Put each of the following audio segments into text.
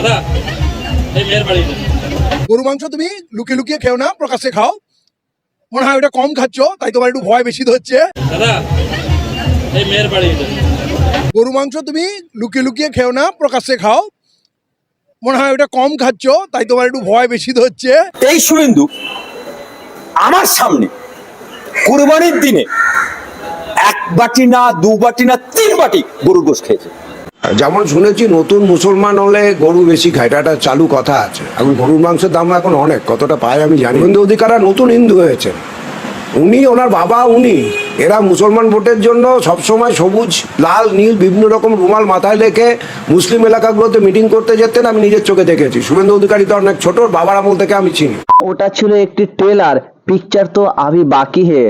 দাদা এই মেয়ের বাড়িতে গরু মাংস তুমি লুকিয়ে লুকিয়ে খেও না প্রকাশ্যে খাও। মনে হয় ওটা কম খাচ্ছ তাই তোমার একটু ভয় বেশি ধরছে। দাদা এই মেয়ের বাড়িতে গরু মাংস তুমি লুকিয়ে লুকিয়ে খেও না প্রকাশ্যে খাও। মনে হয় ওটা কম খাচ্ছ তাই তোমার একটু ভয় বেশি ধরছে। এই শুভেন্দু আমার সামনে কুরবানির দিনে এক বাটি না দু বাটি না তিন বাটি গরুর গোশ খেয়েছে। যেমন শুনেছি, নতুন মুসলমান হলে গরু বেশি খায়। এটা চালু কথা আছে। এখন গরুর মাংসের দাম এখন অনেক, কতটা পায় আমি জানি হিন্দু অধিকারা নতুন হিন্দু হয়েছে উনি, ওনার বাবা, উনি, এরা মুসলমান ভোটের জন্য সবসময় সবুজ, লাল, নীল, বিভিন্ন রকম রুমাল মাথায় রেখে মুসলিম এলাকাগুলোতে মিটিং করতে যেতেন, আমি নিজের চোখে দেখেছি। শুভেন্দু অধিকারী তো অনেক ছোট, বাবার আমল থেকে আমি চিনি? ওটা ছিল একটি ট্রেলার পিকচার তো আমি বাকি হে।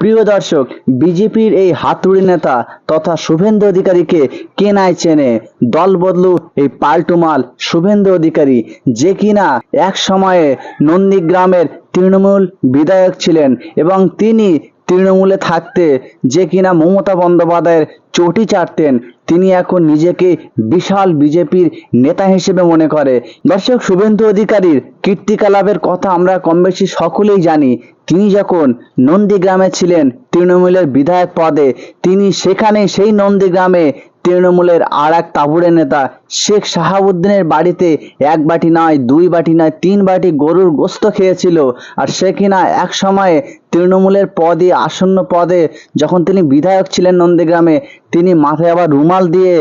প্রিয় দর্শক, বিজেপির এই হাতুড়ি নেতা তথা শুভেন্দু অধিকারীকে কেনায় চেনে? দল বদলু এই পাল্টুমাল শুভেন্দু অধিকারী। যে কিনা এক সময়ে নন্দীগ্রামের তৃণমূল বিধায়ক ছিলেন এবং তিনি তৃণমূলে থাকতে যে কিনা মমতা বন্দ্যোপাধ্যায়ের চটি চাটতেন, তিনি এখন নিজেকে বিশাল বিজেপির নেতা হিসেবে মনে করে। দর্শক শুভেন্দু অধিকারীর কীর্তিকলাপের কথা আমরা কম বেশি সকলেই জানি। তিনি যখন নন্দীগ্রামে ছিলেন, তৃণমূলের বিধায়ক পদে, তিনি সেখানে সেই নন্দীগ্রামে তৃণমূলের আর এক তাবুড়ে নেতা শেখ শাহাবুদ্দিনের বাড়িতে এক বাটি নয়, দুই বাটি নয়, তিন বাটি গরুর গোস্ত খেয়েছিল। আর সে কিনা এক সময়ে তৃণমূলের পদে, আসন্ন পদে যখন তিনি বিধায়ক ছিলেন নন্দীগ্রামে, তিনি মাথায় আবার রুমাল দিয়ে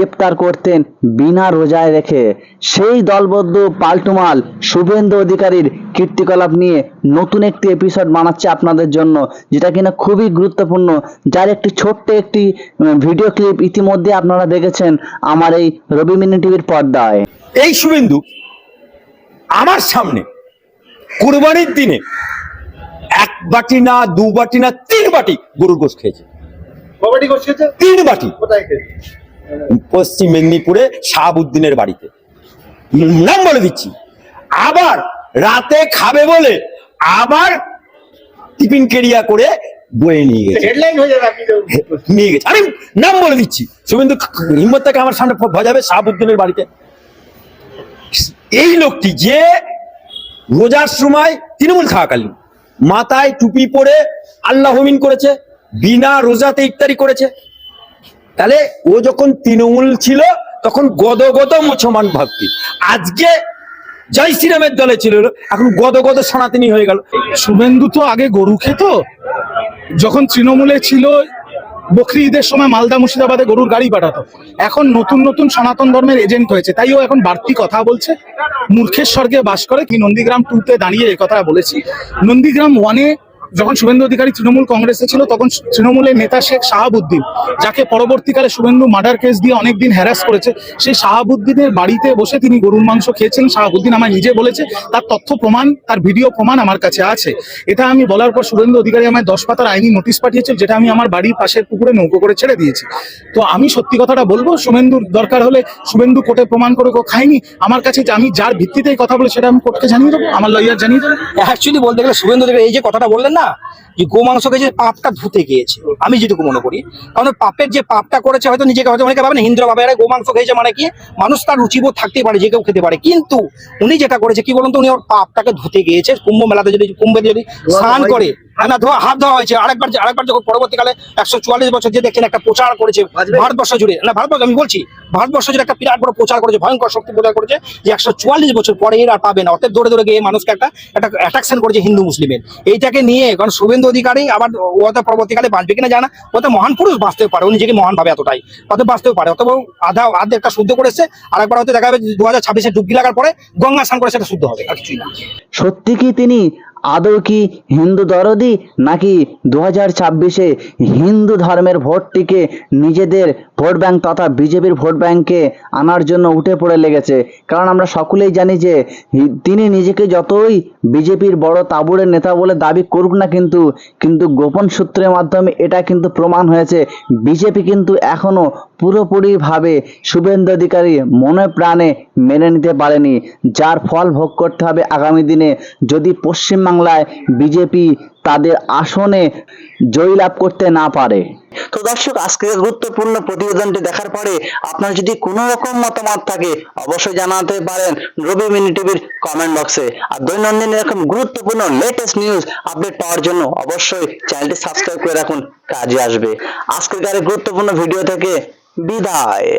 ইফতার করতেন বিনা রোজায় রেখে। সেই দলবদ্ধ পাল্টুমাল শুভেন্দু অধিকারীর কীর্তিকলাপ নিয়ে নতুন একটি এপিসোড বানাচ্ছে আপনাদের জন্য যেটা কিনা খুবই গুরুত্বপূর্ণ যার একটি ছোট্ট একটি ভিডিও ক্লিপ ইতিমধ্যে আপনারা দেখেছেন আমার এই রবি মিনি টিভির পর্দায়। এই শুভেন্দু আমার সামনে কুরবানির দিনে এক বাটি না দু বাটি না তিন বাটি গরুর গোশ খেয়েছে? তিন বাটি। কোথায় খেয়েছে? পশ্চিম মেদিনীপুরে শাহাবুদ্দিনের বাড়িতে। নাম বলে দিচ্ছি। আবার রাতে খাবে বলে আবার টিফিন কেরিয়া করে বয়ে নিয়ে গেছে। নিয়ে গেছে। আমি নাম বলে দিচ্ছি। শুভেন্দু হিম্মত থেকে আমার সামনে ভজাবে শাহাবুদ্দিনের বাড়িতে। এই লোকটি যে রোজার সময় তৃণমূল খাওয়াকালীন মাথায় টুপি পরে আল্লাহ হমিন করেছে বিনা রোজাতে ইফতারি করেছে তাহলে ও যখন তৃণমূল ছিল, তখন গদগদ মুসলমান ভক্তি আজকে জয় শ্রীরামের দলে ছিল, এখন গদগদ সনাতনী হয়ে গেল। শুভেন্দু তো আগে গরু খেত। যখন তৃণমূলে ছিল বকরি ঈদের সময় মালদা মুর্শিদাবাদে গরুর গাড়ি পাঠাতো। এখন নতুন নতুন সনাতন ধর্মের এজেন্ট হয়েছে, তাই ও এখন বাড়তি কথা বলছে। মূর্খের স্বর্গে বাস করে, কি নন্দীগ্রাম টুতে দাঁড়িয়ে কথা বলেছি। নন্দীগ্রাম ওয়ানে যখন শুভেন্দু অধিকারী তৃণমূল কংগ্রেসে ছিল, তখন তৃণমূলের নেতা শেখ শাহাবুদ্দিন, যাকে পরবর্তীকালে শুভেন্দু মার্ডার কেস দিয়ে অনেকদিন হ্যারাস করেছে, সেই শাহাবুদ্দিনের বাড়িতে বসে তিনি গরুর মাংস খেয়েছেন। শাহাবুদ্দিন আমায় নিজে বলেছে, তার তথ্য প্রমাণ, তার ভিডিও প্রমাণ আমার কাছে আছে। এটা আমি বলার পর শুভেন্দু অধিকারী আমায় দশ পাতার আইনি নোটিশ পাঠিয়েছে যেটা আমি আমার বাড়ির পাশের পুকুরে নৌকো করে ছেড়ে দিয়েছি। তো আমি সত্যি কথাটা বলব, শুভেন্দুর দরকার হলে শুভেন্দু কোর্টে প্রমাণ করে ও খায়নি। আমার কাছে আমি যার ভিত্তিতে এই কথা বলে, সেটা আমি কোর্টকে জানিয়ে দেবো, আমার লয়ার জানিয়ে দেবো। অ্যাকচুয়ালি বলতে গেলে শুভেন্দু অধিকারী এই যে কথাটা বললেন না যে গো মাংস খেয়েছে পাপটা ধুতে গিয়েছে। আমি যেটুকু মনে করি। কারণ পাপের যে পাপটা করেছে হয়তো নিজেকে হয়তো অনেকে ভাবেন হিন্দুরা ভাবে আরে গো মাংস খেয়েছে মানে কি? মানুষ তার রুচিবোধ থাকতে পারে যে কেউ খেতে পারে। কিন্তু উনি যেটা করেছে কি বলুন তো উনি ওর পাপটাকে ধুতে গিয়েছে। কুম্ভ মেলাতে যদি কুম্ভে যদি স্নান করে না ধোয়া হাত ধোয়া হয়েছে। আরেকবার আরেকবার যখন পরবর্তীকালে একশো চুয়াল্লিশ বছর যে দেখছেন একটা প্রচার করেছে ভারতবর্ষ জুড়ে। না ভারতবর্ষ আমি বলছি ভারতবর্ষ জুড়ে একটা বিরাট বড় প্রচার করেছে ভয়ঙ্কর শক্তি প্রচার করেছে যে একশো চুয়াল্লিশ বছর পরে এর আর পাবে না। অর্থাৎ দৌড়ে দৌড়ে গিয়ে মানুষকে একটা একটা অ্যাট্রাকশন করেছে হিন্দু মুসলিমের। এইটাকে নিয়ে কারণ শুভেন্দু অধিকারী আবার ও তো পরবর্তীকালে বাঁচবে কিনা জানা ও তো মহান পুরুষ বাঁচতেও পারে। ও নিজেকে মহান ভাবে এতটাই। অত বাঁচতেও পারে। অত আধা আধা একটা শুদ্ধ করেছে আর একবার হয়তো দেখা যাবে দু হাজার ছাব্বিশে ডুবকি লাগার পরে গঙ্গা স্নান করে সেটা শুদ্ধ হবে। আর কিছুই না। সত্যি কি তিনি আদৌ কি হিন্দু দরদি নাকি দু হাজার ছাব্বিশে হিন্দু ধর্মের ভোটটিকে নিজেদের ভোট ব্যাংক তথা বিজেপির ভোট ব্যাংকে আনার জন্য উঠে পড়ে লেগেছে? কারণ আমরা সকলেই জানি যে তিনি নিজেকে যতই বিজেপির বড় তাবুরের নেতা বলে দাবি করুক না কিন্তু কিন্তু গোপন সূত্রের মাধ্যমে এটা কিন্তু প্রমাণ হয়েছে। বিজেপি কিন্তু এখনও পুরোপুরিভাবে শুভেন্দু অধিকারী মনে প্রাণে মেনে নিতে পারেনি, যার ফল ভোগ করতে হবে আগামী দিনে। যদি পশ্চিমবাংলা পশ্চিমবাংলায় বিজেপি তাদের আসনে জয়ী লাভ করতে না পারে। তো দর্শক, আজকের গুরুত্বপূর্ণ প্রতিবেদনটি দেখার পরে আপনার যদি কোনো রকম মতামত থাকে, অবশ্যই জানাতে পারেন রবি মিনি টিভির কমেন্ট বক্সে আর দৈনন্দিন এরকম গুরুত্বপূর্ণ লেটেস্ট নিউজ আপডেট পাওয়ার জন্য অবশ্যই চ্যানেলটি সাবস্ক্রাইব করে রাখুন, কাজে আসবে। আজকের গুরুত্বপূর্ণ ভিডিও থেকে বিদায়।